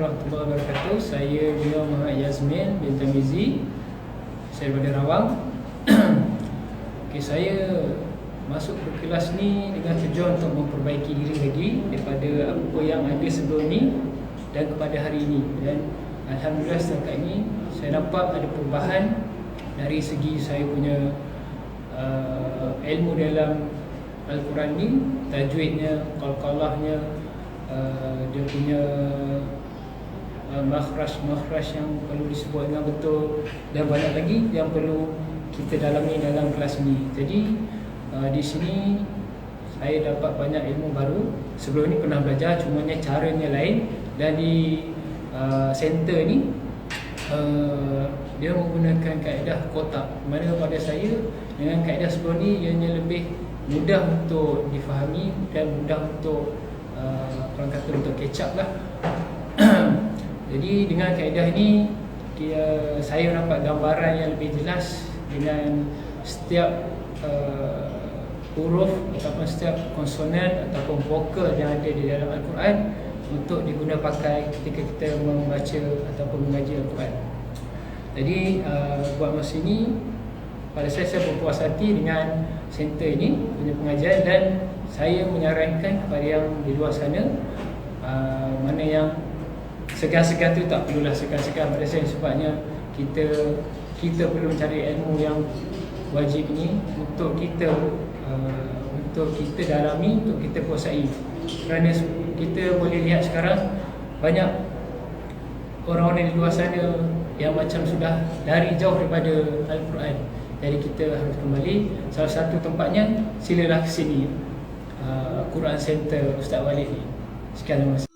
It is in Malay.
warahmatullahi wabarakatuh. Saya Mia Muhammad Yazmin bin Tamizi. Saya daripada Rawang. okay, saya masuk ke kelas ni dengan tujuan untuk memperbaiki diri lagi daripada apa yang ada sebelum ni dan kepada hari ini. Dan alhamdulillah setakat ini saya nampak ada perubahan dari segi saya punya uh, ilmu dalam Al-Quran ni, tajwidnya, qalqalahnya, uh, dia punya uh, makhraj-makhraj yang perlu disebut dengan betul dan banyak lagi yang perlu kita dalami dalam kelas ni. Jadi uh, di sini saya dapat banyak ilmu baru. Sebelum ni pernah belajar cuma caranya lain dan di uh, center ni uh, dia menggunakan kaedah kotak mana pada saya dengan kaedah sebelum ni ianya lebih mudah untuk difahami dan mudah untuk uh, orang kata untuk catch up lah jadi dengan kaedah ini dia, saya nampak gambaran yang lebih jelas dengan setiap uh, huruf ataupun setiap konsonan ataupun vokal yang ada di dalam Al-Quran untuk diguna pakai ketika kita membaca ataupun mengaji Al-Quran. Jadi uh, buat masa ini pada saya saya berpuas hati dengan center ini punya pengajian dan saya menyarankan kepada yang di luar sana uh, mana yang segan-segan tu tak perlulah segan-segan pada saya sebabnya kita kita perlu mencari ilmu yang wajib ini untuk kita uh, untuk kita dalami untuk kita kuasai kerana kita boleh lihat sekarang banyak orang-orang di luar sana yang macam sudah dari jauh daripada Al-Quran. Jadi kita harus kembali. Salah satu tempatnya silalah ke sini. Uh, Quran Center Ustaz Walid ni. Sekian terima kasih.